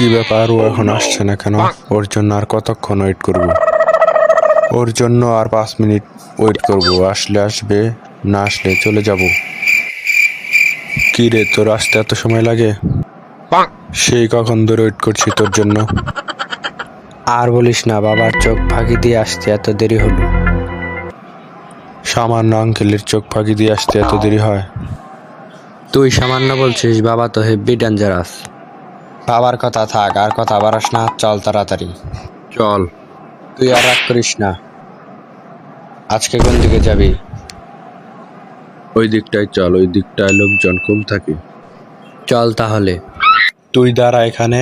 কি ব্যাপার ও এখন আসছে না কেন? ওর জন্য আর কতক্ষণ ওয়েট করব? ওর জন্য আর পাঁচ মিনিট ওয়েট করব। আসলে আসবে, না আসলে চলে যাব। কি রে তোর আসতে এত সময় লাগে? সেই কখন ধরে ওয়েট করছি তোর জন্য? আর বলিস না, বাবার চোখ ফাঁকি দিয়ে আসতে এত দেরি হলো। সামান্য আঙ্কেলের চোখ ফাঁকি দিয়ে আসতে এত দেরি হয়। তুই সামান্য বলছিস, বাবা তো হেভি ডেঞ্জারাস বাবার কথা থাক আর কথা বাড়াস না। চল তাড়াতাড়ি। চল। তুই আর রাগ করিস না। আজকে কোন দিকে যাবি? ওই দিকটায় চল ওই দিকটায় লোকজন কম থাকে। চল তাহলে। তুই দাঁড়া এখানে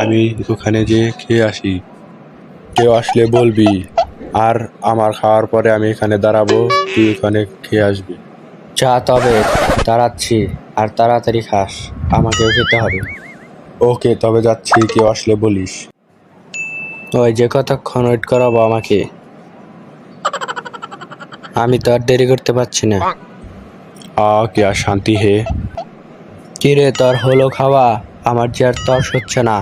আমি ওখানে যে খেয়ে আসি। কেউ আসলে বলবি আর আমার খাওয়ার পরে আমি এখানে দাঁড়াবো তুই ওখানে খেয়ে আসবি। চা তবে দাঁড়াচ্ছি আর তাড়াতাড়ি খাস আমাকেও খেতে হবে। ওকে তবে যাচ্ছি কেউ আসলে বলিস ওই যে কতক্ষণ ওয়েট করাবো আমাকে আমি তো আর দেরি করতে পারছি না আ কে আর শান্তি হে কিরে তোর হলো খাওয়া আমার যে আর তর্স হচ্ছে না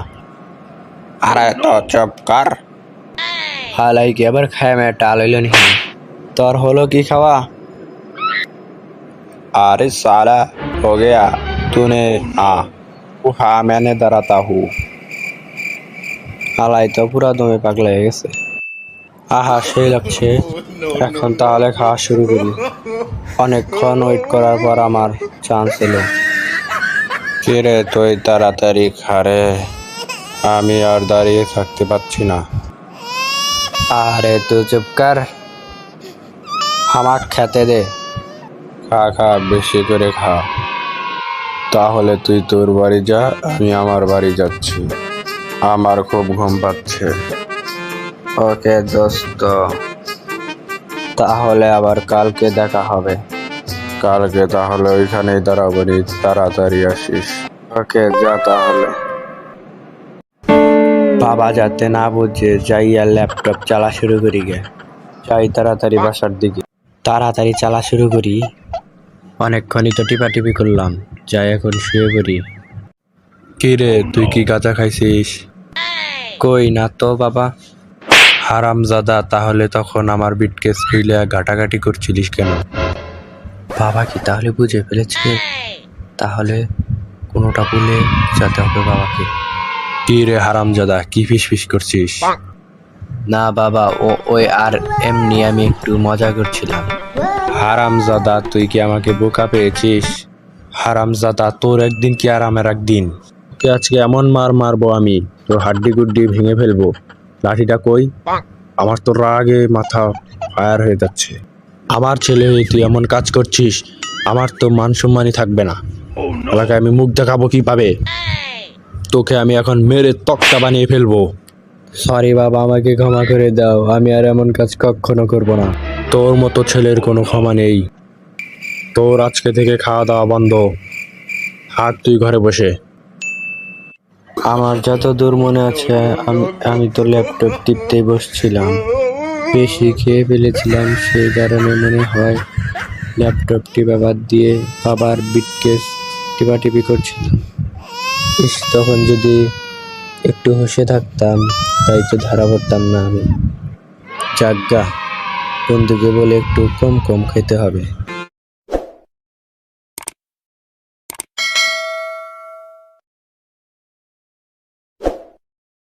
আরে তো চপ কর হালাই কি আবার খায় মে টাল হইল নি তোর হলো কি খাওয়া अरे साला हो गया तूने आ উহা ম্যানে দাঁড়া তাহু। আলাই তো পুরা দমে পাগলা হয়ে গেছে। আহা, সেই লাগছে। এখন তাহলে খাওয়া শুরু করি। অনেকক্ষণ ওয়েট করার পর আমার চান্স এলো। কিরে তুই তাড়াতাড়ি খারে আমি আর দাঁড়িয়ে থাকতে পারছি না। আরে তো চুপকার আমার খেতে দে। খা খা, বেশি করে খাওয়া তাহলে তুই তোর বাড়ি যা আমি আমার বাড়ি যাচ্ছি। আমার খুব ঘুম পাচ্ছে। ওকে দোস্ত। তাহলে আবার কালকে দেখা হবে। কালকে তাহলে ওইখানেই দাঁড়াবো তাড়াতাড়ি আসিস। ওকে যা তাহলে। বাবা যাতে না বুঝে যাই আর ল্যাপটপ চালা শুরু করি গে। যাই তাড়াতাড়ি বাসার দিকে। তাড়াতাড়ি চালা শুরু করি। অনেকক্ষণই তো টিপাটিপি করলাম। যাই এখন শুয়ে পড়ি। কি রে তুই কি গাঁজা খাইছিস? কই না তো বাবা। হারামজাদা তাহলে তখন আমার বিটকেস ফিলে ঘাটাঘাটি করছিলিস কেন? বাবা কি তাহলে বুঝে ফেলেছে? তাহলে কোনোটা বলে যেতে হবে বাবাকে। কি রে হারামজাদা কি ফিস ফিস করছিস? না বাবা ও ওই আর এমনি আমি একটু মজা করছিলাম। হারামজাদা তুই কি আমাকে বোকা পেয়েছিস? হারামজাদা তোর একদিন কি আর আমার একদিন? তোকে আজকে এমন মার মারবো আমি তোর হাড্ডি গুড্ডি ভেঙে ফেলব। লাঠিটা কই? আমার তো রাগে মাথা ফায়ার হয়ে যাচ্ছে। আমার ছেলে হয়ে তুই এমন কাজ করছিস আমার তো মান সম্মানই থাকবে না। এলাকায় আমি মুখ দেখাবো কি পাবে তোকে আমি এখন মেরে তক্তা বানিয়ে ফেলব। সরি বাবা আমাকে ক্ষমা করে দাও। আমি আর এমন কাজ কখনো করব না। তোর মতো ছেলের কোনো ক্ষমা নেই। তোর আজকে থেকে খাওয়া দাওয়া বন্ধ। হাত তুই ঘরে বসে। আমার যত দূর মনে আছে, আমি আমি তো ল্যাপটপ টিপতেই বসছিলাম। বেশি খেয়ে ফেলেছিলাম, সেই কারণে মনে হয় ল্যাপটপ ল্যাপটপটি বাবার দিয়ে বাবার বিটকেস টিপাটিপি করছিলাম। ইস, তখন যদি একটু হসে থাকতাম, তাই তো ধরা পড়তাম না আমি। যাজ্ঞা বন্ধুকে বলে একটু কম কম খেতে হবে।